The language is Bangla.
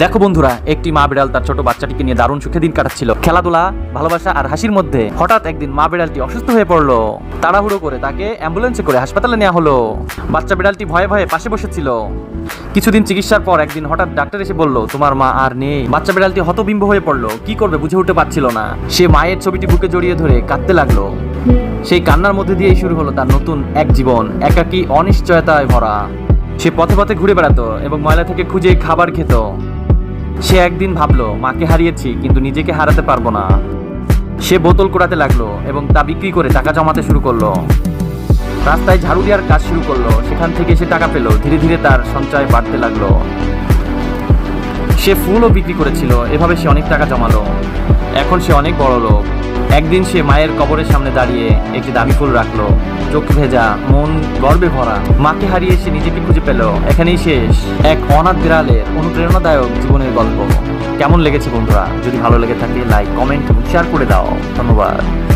দেখো বন্ধুরা, একটি মা বিড়াল তার ছোট বাচ্চাটিকে নিয়ে দারুণ সুখে দিন কাটাচ্ছিল। খেলাধুলা, ভালোবাসা আর হাসির মধ্যে হঠাৎ একদিন মা বিড়ালটি অসুস্থ হয়ে পড়ল। তাড়াহুড়ো করে তাকে অ্যাম্বুলেন্সে করে হাসপাতালে নেওয়া হলো। বাচ্চা বিড়ালটি ভয়ে ভয়ে পাশে বসেছিল। কিছুদিন চিকিৎসার পর একদিন হঠাৎ ডাক্তার এসে বলল, তোমার মা আর নেই। বাচ্চা বিড়ালটি হতবিম্ব হয়ে পড়ল। কি করবে বুঝে উঠতে পারছিল না। সে মায়ের ছবিটি বুকে জড়িয়ে ধরে কাঁদতে লাগল। সেই কান্নার মধ্যে দিয়েই শুরু হলো তার নতুন এক জীবন, একাকী অনিশ্চয়তায় ভরা। সে পথে পথে ঘুরে বেড়াতো এবং ময়লা থেকে খুঁজে খাবার খেত। সে একদিন ভাবলো, মাকে হারিয়েছি, কিন্তু নিজেকে হারাতে পারব না। সে বোতল কোড়াতে লাগল এবং তা বিক্রি করে টাকা জমাতে শুরু করল। রাস্তায় ঝাড়ু দেওয়ার কাজ শুরু করল। সেখান থেকে সে টাকা পেল। ধীরে ধীরে তার সঞ্চয় বাড়তে লাগল। সে ফুলও বিক্রি করেছিল। এভাবে সে অনেক টাকা জমালো। এখন সে অনেক বড় লোক একদিন সে মায়ের কবরের সামনে দাঁড়িয়ে একটি দামি ফুল রাখল। চোখ ভেজা, মন গর্বে ভরা। মাকে হারিয়ে সে নিজেকে খুঁজে পেল। এখানেই শেষ এক অনাথ বিড়ালের অনুপ্রেরণাদায়ক জীবনের গল্প। কেমন লেগেছে বন্ধুরা? যদি ভালো লেগে থাকে লাইক কমেন্ট এবং শেয়ার করে দাও। ধন্যবাদ।